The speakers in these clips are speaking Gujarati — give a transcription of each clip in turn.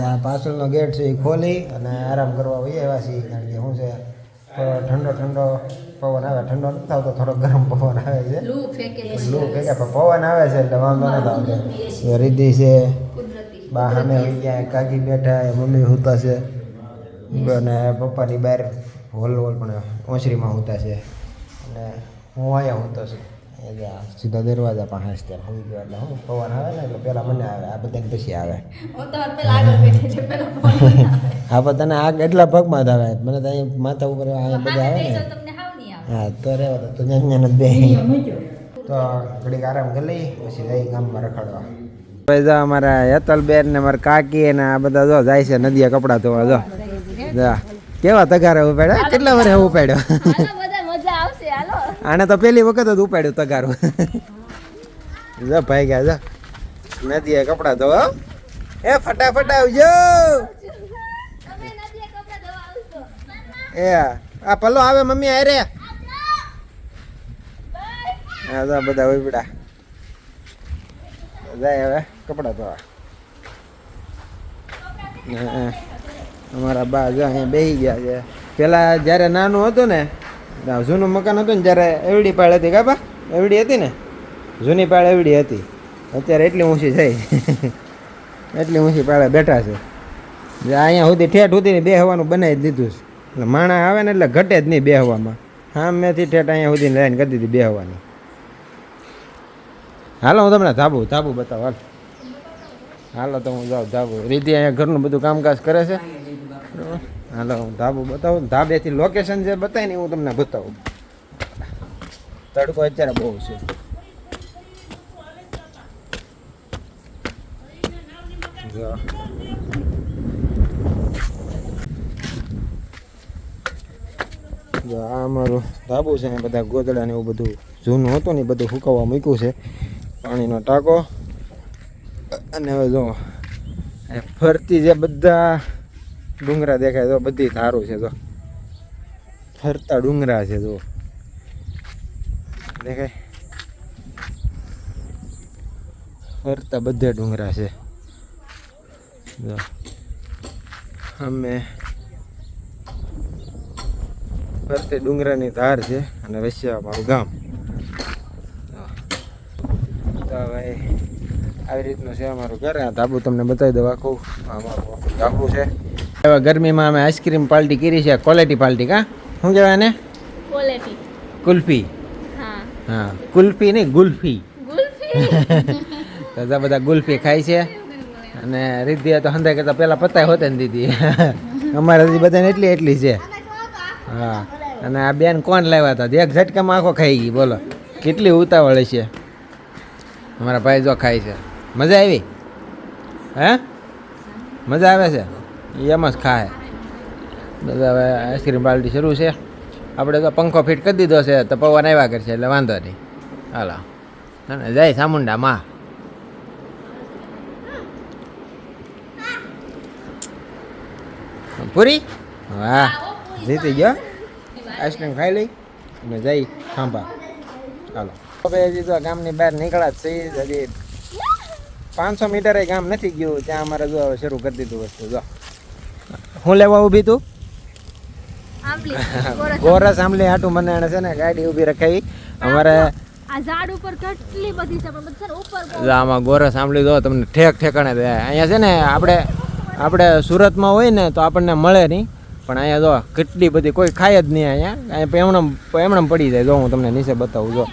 આ પાછળનો ગેટ છે એ ખોલી અને આરામ કરવા વહી આવ્યા છીએ કારણ કે શું છે ઠંડો ઠંડો પવન આવે. ઠંડો નથી આવતો થોડો ગરમ પવન આવે છે. લૂ ફેંકે પણ પવન આવે છે એટલે વાંધો નથી આવતો રીતિ છે. બહાને ક્યાંય કાકી બેઠા એ મમ્મી સૂતા છે. અને પપ્પાની બહાર હોલ હોલ પણ ઓછરીમાં સૂતા છે. અને હું અહીંયા સૂતો છું. એ જે આ સીધા દરવાજા પાસે જ ત્યાં સુઈ ગયો એટલે હું પવન આવે ને એટલે પહેલાં મને આવે આ બધાને પછી આવે. આ તો પેલા આગળ બેઠી છે પેલા ફોન હા પણ તને આ કેટલા પગમાં જ આવે. મને તો અહીં માથા ઉપર અહીંયા બધા આવે ને. આવે. હા તો રહેવા દે તો જ્યાં જ્યાં બે તો ઘડીક આરામ કરી લઈ પછી જઈ ગામમાં રખડવા. ભાઈ જો અમારા હેતલબેન ને મારા કાકી ને આ બધા જો જાય છે નદીએ કપડાં ધોવા જો. જા કેવા તગારે ઉપાડ્યા? કેટલા વર્ષે ઉપાડ્યો હાલો બધા મજા આવશે હાલો આને તો પહેલી વખત જ ઉપાડ્યું તગારું. જા ભાઈ ગયા, જા. નદીએ કપડાં ધોવા એ ફટાફટ આવજો. એ, આ પલ્લો આવે મમ્મી આય રે. હા તો બધા ઉભડા. જાય હવે, કપડા ધોવા. અમારા બા જો અહીંયા બેસી ગયા છે. પેલા જ્યારે નાનું હતું ને જૂનું મકાન હતું ને જ્યારે એવડી પાળ હતી કાપા એવડી હતી ને? જૂની પાળ એવડી હતી. અત્યારે એટલી ઊંચી થઈ. એટલી ઊંચી પાળે બેઠા છે. જે અહીંયા સુધી ઠેઠ સુધી બે હવાનું બનાવી દીધું છે. એટલે માણા આવે ને એટલે ઘટે જ નહીં બેહવામાં હા મેંથી ઠેઠ અહીંયા સુધી લાઈન કરી દીધી બેહવાની હાલો, હું તમને ધાબુ ધાબુ બતાવો, હાલ. હાલો તો હું જાઉં ધાબુ. રીતિ અહીંયા ઘરનું બધું કામકાજ કરે છે? હાલો હું ધાબુ બતાવું. ધાબેથી લોકેશન જે બતાવી ને હું તમને બતાવું. તડકો અત્યારે બહુ છે. આ અમારું ધાબુ છે બધા ગોદડા ને એવું બધું જૂનું હતું ને બધું સુકાવવા મૂક્યું છે. પાણીનો ટાંકો. અને હવે જો ફરતી જે બધા ડુંગરા દેખાય તો બધી ધારું છે જો ફરતા ડુંગરા છે જો દેખાય. ફરતા બધે ડુંગરા છે. અમે ફરતે ડુંગરાની ધાર છે અને વસ્યા અમારું ગામ. તો ભાઈ આવી રીતનું છે અમારું ઘર. આ ધાબુ તમને બતાવી દઉં. આખું અમારું આખું ધાબુ છે. હવે ગરમીમાં અમે આઈસ્ક્રીમ પાર્ટી કરી છે ક્વોલિટી પાર્ટી કા? શું કહેવાય ને ક્વોલિટી. કુલ્ફી. હા. હા કુલ્ફી નહીં ગુલ્ફી. ગુલ્ફી? તો બધા ગુલ્ફી ખાય છે. અને રીધી તો હંધાઈ કરતાં પહેલાં પતાય હોત ને દીધી. અમારે હજી બધાને એટલી એટલી છે. હા. અને આ બેન કોણ લાવ્યા હતા? એક ઝટકામાં આખો ખાઈ ગઈ બોલો. કેટલી ઉતાવળ છે અમારા ભાઈ જો ખાય છે. મજા આવી? હે? મજા આવે છે? એમ ખાય. બધા હવે આઈસ્ક્રીમ પાર્ટી શરૂ છે. આપણે તો પંખો ફિટ કરી દીધો છે, તો પવન આવ્યા કરશે, એટલે વાંધો નહીં. હાલો. જય ચામુંડા માં પૂરી? વાહ, જીતી ગયો. આઈસ્ક્રીમ ખાઈ લઈ, અને જઈ ખાંભા. હાલો. હવે હજી તો ગામની બહાર નીકળ્યા જ છીએ. હજી પાંચસો મીટરે ગામ નથી ગયું, ત્યાં અમારે જો હવે શરૂ કરી દીધું વસ્તુ, જો. હું લેવા ઊભી તું? ગોરસ આંબલી. હાટું મને એને છે ને ગાડી ઊભી રખાવી અમારે આમાં ગોરસ આંબલી દો તમને ઠેક ઠેકાણે દે. અહીંયા છે ને આપણે આપણે સુરતમાં હોય ને તો આપણને મળે નહીં. પણ અહીંયા જો કેટલી બધી કોઈ ખાય જ નહીં અહીંયા. અહીંયા એમણે એમણે પડી જાય. જો હું તમને નીચે બતાવું જો.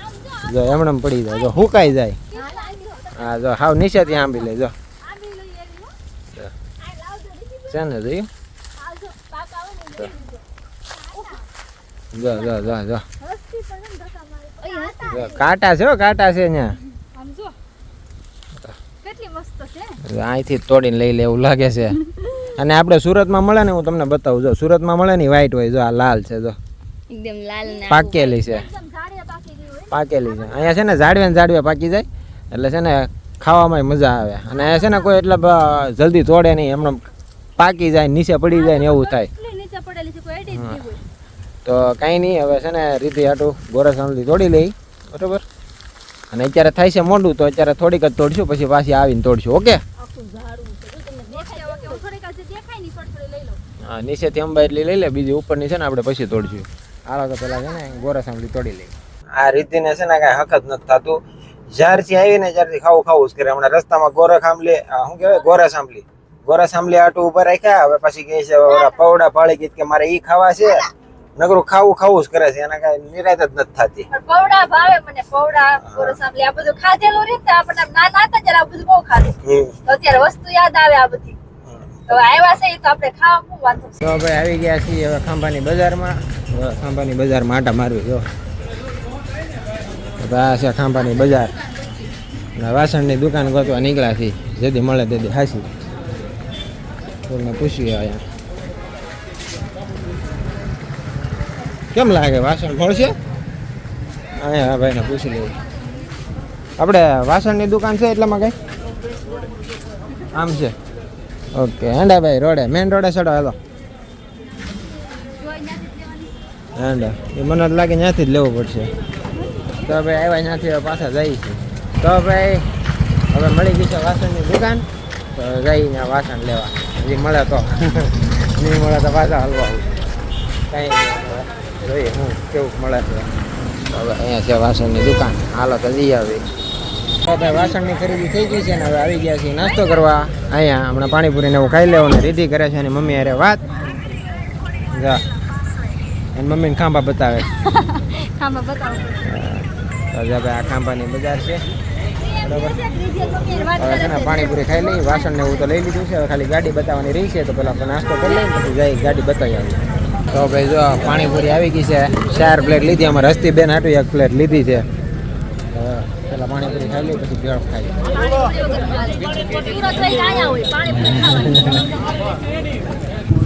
જો એમણે પડી જાય. જો હુકાઈ જાય? હા જો હાવ નીચેથી આંબી લે જો. છે ને જોયું જો જો જો જો કાંટા છે હો કાંટા છે અહીંયા કેટલી મસ્ત છે. અહીંથી જ તોડીને લઈ લે એવું લાગે છે. અને આપણે સુરતમાં મળે ને હું તમને બતાવું જો સુરતમાં મળે ને વ્હાઈટ હોય જો આ લાલ છે જો. એકદમ લાલ પાકેલી છે. એકદમ ઝાડિયા પાકી ગઈ હોય. પાકેલી છે. અહીંયા છે ને ઝાડવે ને ઝાડવે પાકી જાય એટલે છે ને ખાવામાં મજા આવે. અને અહીંયા છે ને કોઈ એટલે જલ્દી તોડે નહીં એમને પાકી જાય નીચે પડી જાય ને એવું થાય. તો કાંઈ નહીં હવે છે ને રીતિ હાટું ગોરસ આંબલી તોડી લઈ. બરોબર. અને અત્યારે થાય છે મોડું તો અત્યારે થોડીક જ તોડશું પછી પાછી આવીને તોડશું ઓકે? હું નીચેથી અંબા એટલી લઈ લે બીજી ઉપરની છે ને આપણે પછી તોડશું. હાલો તો પેલા છે ને ગોરા સાંભળી તોડી લઈ. આ રીતિને છે ને કાંઈ હક જ નથી થતું. જ્યારથી આવીને જ્યારથી ખાવું ખાવું જ કરે હમણાં રસ્તામાં ગોરખ આંબલી આ શું કહેવાય? ગોરા સાંભળી ગોરા સાંભળી આટું ઊભા રાખ્યા હવે પછી કહે છે પૌડા પાળી ગીત કે મારે ઈ ખાવા છે. નગરું ખાવું ખાવું જ કરે છે એના કઈ નિરાત જ નથી થતી. પૌડા ભાવે મને પૌડા ગોરો સાંભળી આ બધું ખાધેલું રે તો નાના હતા ત્યારે આ બધું બહુ ખાધું. તો અત્યારે વસ્તુ યાદ આવે આ બધી. તો આવ્યા છે તો આપણે ખાવા શું વાંધો? તો ભાઈ આવી ગયા છીએ હવે ખાંભાની બજારમાં. ખાંભાની બજારમાં આટા મારવી જો. આ છે ખાંભાની બજાર. વાસણની દુકાન ગોતવા નીકળ્યા છીએ. જેથી મળે તેથી હાસી. કોઈને પૂછ્યું અહીંયા. કેમ લાગે? વાસણ મળશે અહીંયા ભાઈને પૂછી લેવું આપણે વાસણની દુકાન છે એટલામાં કઈ? આમ છે. ઓકે હેંડા ભાઈ રોડે, મેન રોડે ચડો, હેલો. હેંડા, એ મને જ લાગે ત્યાંથી જ લેવું પડશે. તો ભાઈ આવ્યા ત્યાંથી પાછા જઈએ છીએ. તો ભાઈ, હવે મળી ગઈ છે વાસણની દુકાન, તો જઈને વાસણ લેવા. હજી મળે તો. નહીં મળે તો પાછા હલવા કંઈ જોઈએ હું કેવું મળે છે. હવે અહીંયા છે વાસણની દુકાન. હાલો તો જઈ આવી. ભાઈ વાસણની ખરીદી થઈ ગઈ છે ને હવે આવી ગયા છીએ નાસ્તો કરવા. અહીંયા હમણાં પાણીપુરીને એવું ખાઈ લેવાનું રીધી કરે છે અને મમ્મી અરે વાત. જા. એની મમ્મીને ખાંભા બતાવે. ખાંભા બતાવે. તો જા ભાઈ આ ખાંભાની બજાર છે. બરાબર. પાણીપુરી ખાઈ લઈ વાસણ ને એવું તો લઈ લીધું છે. હવે ખાલી ગાડી બતાવવાની રહી છે તો પેલા આપણે નાસ્તો કરી લઈએ પછી જઈ ગાડી બતાવી આવી તો ભાઈ જો પાણીપુરી આવી ગઈ છે. ચાર પ્લેટ લીધી અમારે હસ્તી બેન હાટું એક પ્લેટ લીધી છે. પેલા પાણીપુરી ખાઈ લઈ પછી ભેળ ખાઈ.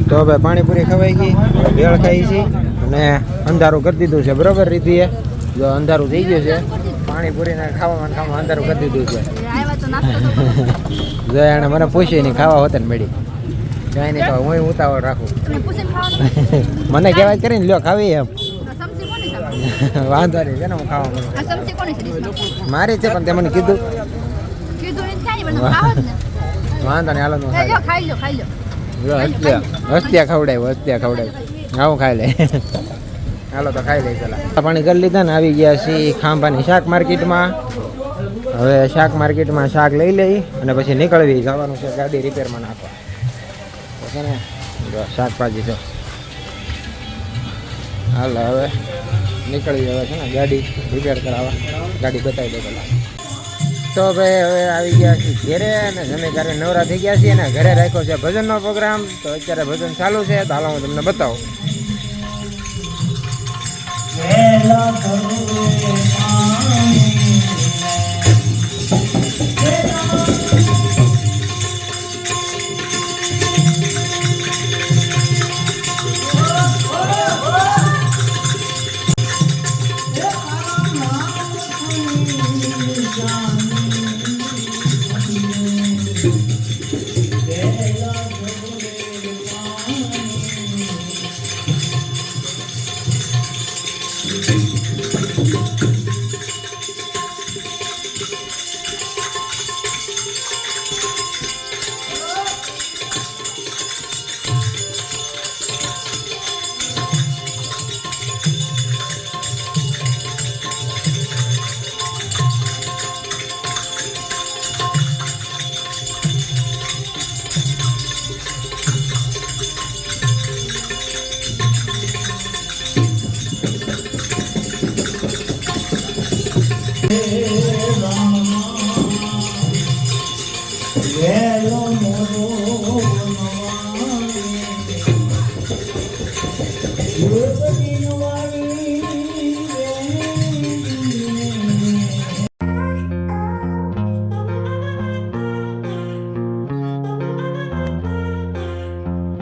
તો હવે પાણીપુરી ખવાઈ ગઈ ભેળ ખાઈ છે. અને અંધારું કરી દીધું છે બરોબર રીતિએ જો અંધારું થઈ ગયું છે. પાણીપુરીને ખાવામાં ને ખાવામાં અંધારું કરી દીધું છે. જો એને મને પૂછી નહીં ખાવા હોત ને મેડી કાંઈ નહીં ખાવા હું ઉતાવળ રાખું. મને કહેવાય કરીને લ્યો ખાવી એમ? વાંધો નહીં છે ને હું ખાવા મળું? મારી છે પણ તે મને કીધું. વાંધો નહીં હાલો હસ્તિયા ખવડાવ્યું હસ્તિયા ખવડાવ્યું. આવું ખાઈ લે હાલો તો ખાઈ લઈ પેલા. પાણી કરી લીધા ને આવી ગયા છીએ ખાંભાની શાક માર્કેટમાં. હવે શાક માર્કેટમાં શાક લઈ લઈ અને પછી નીકળવી જવાનું છે ગાડી રિપેરમાં નાખવા. ઓકે ને શાકભાજી તો હાલ હવે નીકળી હવે છે ને ગાડી રિપેર કરાવવા. ગાડી બતાવી દે પેલા. તો ભાઈ હવે આવી ગયા છીએ ઘરે અને જમે ઘરે નવરા થઈ ગયા છીએ અને ઘરે રાખ્યો છે ભજનનો પ્રોગ્રામ. તો અત્યારે ભજન ચાલુ છે તો હાલો હું તમને બતાવું. Yeah.